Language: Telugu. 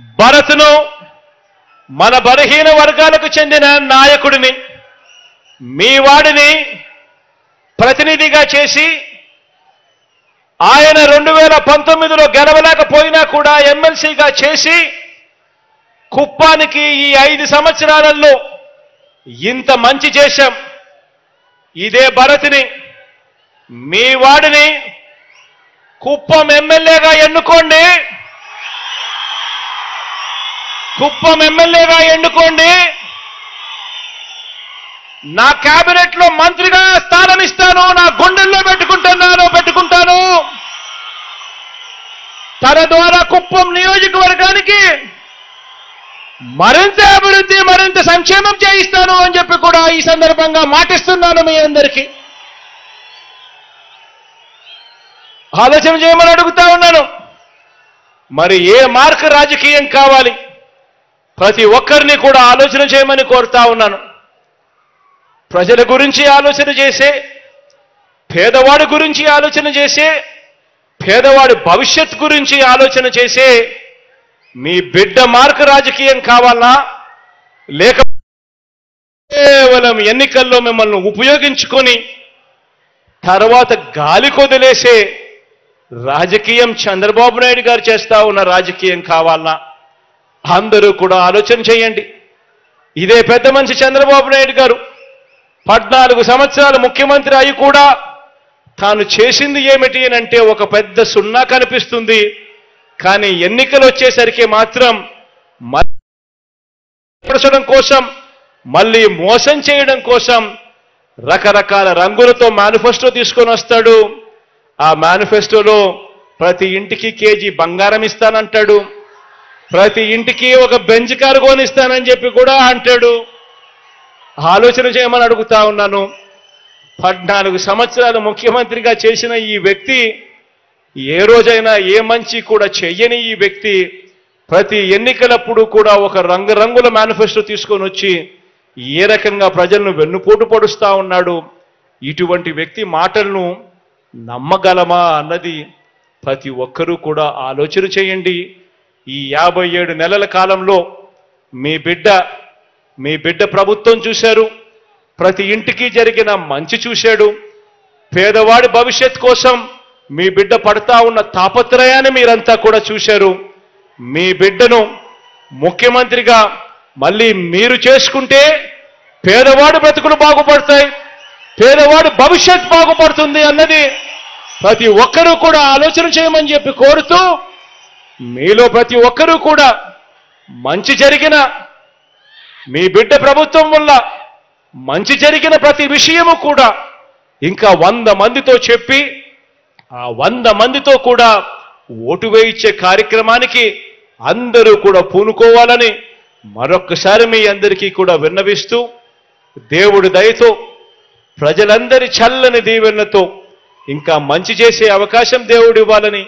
భరత్ను మన బలహీన వర్గాలకు చెందిన నాయకుడిని మీ వాడిని ప్రతినిధిగా చేసి ఆయన రెండు వేల పంతొమ్మిదిలో గెలవలేకపోయినా కూడా ఎమ్మెల్సీగా చేసి కుప్పానికి ఈ ఐదు సంవత్సరాలలో ఇంత మంచి చేశాం. ఇదే భరత్ని మీ వాడిని కుప్పం ఎమ్మెల్యేగా ఎన్నుకోండి. కుప్పం ఎమ్మెల్యేగా ఎన్నుకోండి. నా కేబినెట్లో మంత్రిగా స్థానం ఇస్తాను నా గుండెల్లో పెట్టుకుంటున్నాను పెట్టుకుంటాను. తన ద్వారా కుప్పం నియోజకవర్గానికి మరింత అభివృద్ధి మరింత సంక్షేమం చేయిస్తాను అని చెప్పి కూడా ఈ సందర్భంగా మాటిస్తున్నాను మీ అందరికీ. ఆలోచన చేయమని అడుగుతా ఉన్నాను. మరి ఏ మార్క్ రాజకీయం కావాలి? ప్రతి ఒక్కరిని కూడా ఆలోచన చేయమని కోరుతా ఉన్నాను. ప్రజల గురించి ఆలోచన చేసే పేదవాడి గురించి ఆలోచన చేసే పేదవాడి భవిష్యత్ గురించి ఆలోచన చేసే మీ బిడ్డ మార్క్ రాజకీయం కావాలా? లేక కేవలం ఎన్నికల్లో మిమ్మల్ని ఉపయోగించుకొని తర్వాత గాలి కొదిలేసే రాజకీయం చంద్రబాబు నాయుడు గారు చేస్తా ఉన్న రాజకీయం కావాలా? అందరూ కూడా ఆలోచన చేయండి. ఇదే పెద్ద మనిషి చంద్రబాబు నాయుడు గారు పద్నాలుగు సంవత్సరాలు ముఖ్యమంత్రి అయి కూడా తాను చేసింది ఏమిటి అని అంటే ఒక పెద్ద సున్నా కనిపిస్తుంది. కానీ ఎన్నికలు వచ్చేసరికి మాత్రం పరచడం కోసం మళ్ళీ మోసం చేయడం కోసం రకరకాల రంగులతో మేనిఫెస్టో తీసుకొని వస్తాడు. ఆ మేనిఫెస్టోలో ప్రతి ఇంటికి కేజీ బంగారం ఇస్తానంటాడు. ప్రతి ఇంటికి ఒక బెంచ్ కారు కొనిస్తానని చెప్పి కూడా అంటాడు. ఆలోచన చేయమని అడుగుతా ఉన్నాను. పద్నాలుగు సంవత్సరాలు ముఖ్యమంత్రిగా చేసిన ఈ వ్యక్తి ఏ రోజైనా ఏ మంచి కూడా చెయ్యని ఈ వ్యక్తి ప్రతి ఎన్నికలప్పుడు కూడా ఒక రంగురంగుల మేనిఫెస్టో తీసుకొని వచ్చి ఏ రకంగా ప్రజలను వెన్నుపోటు పడుస్తూ ఉన్నాడు. ఇటువంటి వ్యక్తి మాటలను నమ్మగలమా అన్నది ప్రతి ఒక్కరూ కూడా ఆలోచన చేయండి. ఈ యాభై ఏడు నెలల కాలంలో మీ బిడ్డ మీ బిడ్డ ప్రభుత్వం చూశారు ప్రతి ఇంటికి జరిగిన మంచి చూశాడు పేదవాడి భవిష్యత్ కోసం మీ బిడ్డ పడతా ఉన్న తాపత్రయాన్ని మీరంతా కూడా చూశారు. మీ బిడ్డను ముఖ్యమంత్రిగా మళ్ళీ మీరు చేసుకుంటే పేదవాడి బ్రతుకులు బాగుపడతాయి పేదవాడి భవిష్యత్ బాగుపడుతుంది అన్నది ప్రతి ఒక్కరూ కూడా ఆలోచన చేయమని చెప్పి కోరుతూ మీలో ప్రతి ఒక్కరూ కూడా మంచి జరిగిన మీ బిడ్డ ప్రభుత్వం వల్ల మంచి జరిగిన ప్రతి విషయము కూడా ఇంకా వంద మందితో చెప్పి ఆ వంద మందితో కూడా ఓటు వేయించే కార్యక్రమానికి అందరూ కూడా పూనుకోవాలని మరొక్కసారి మీ అందరికీ కూడా విన్నవిస్తూ దేవుడి దయతో ప్రజలందరి చల్లని దీవెన్నతో ఇంకా మంచి చేసే అవకాశం దేవుడు ఇవ్వాలని